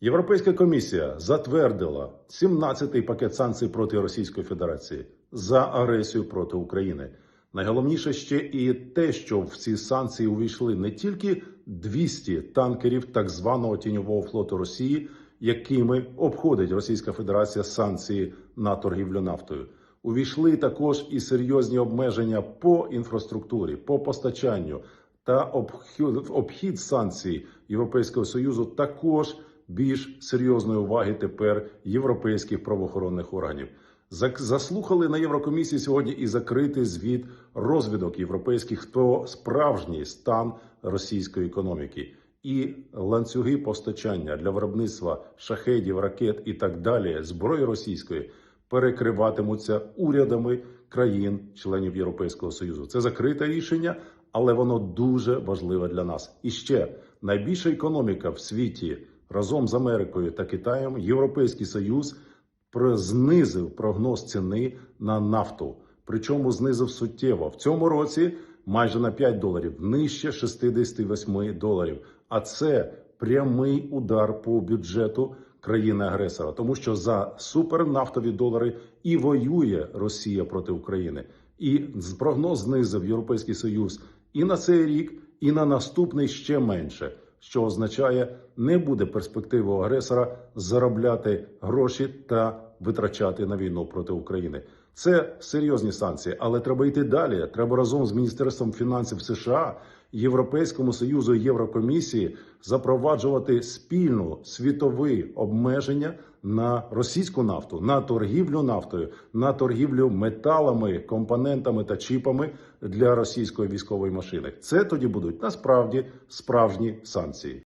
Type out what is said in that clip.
Європейська комісія затвердила 17-й пакет санкцій проти Російської Федерації за агресію проти України. Найголовніше ще і те, що в ці санкції увійшли не тільки 200 танкерів так званого тіньового флоту Росії, якими обходить Російська Федерація санкції на торгівлю нафтою. Увійшли також і серйозні обмеження по інфраструктурі, по постачанню та обхід, санкцій Європейського союзу також більш серйозної уваги тепер європейських правоохоронних органів. Заслухали на Єврокомісії сьогодні і закритий звіт розвідок європейських про справжній стан російської економіки і ланцюги постачання для виробництва шахедів, ракет і так далі зброї російської перекриватимуться урядами країн-членів Європейського союзу. Це закрите рішення, але воно дуже важливе для нас. І ще найбільша економіка в світі разом з Америкою та Китаєм, Європейський Союз знизив прогноз ціни на нафту. Причому знизив суттєво в цьому році майже на 5 доларів, нижче 68 доларів. А це прямий удар по бюджету країни-агресора, тому що за супернафтові долари і воює Росія проти України. І прогноз знизив Європейський Союз і на цей рік, і на наступний ще менше. Що означає, не буде перспективи агресора заробляти гроші та витрачати на війну проти України. Це серйозні санкції, але треба йти далі. Треба разом з Міністерством фінансів США, Європейському Союзу і Єврокомісії запроваджувати спільну світові обмеження на російську нафту, на торгівлю нафтою, на торгівлю металами, компонентами та чіпами для російської військової машини. Це тоді будуть насправді справжні санкції.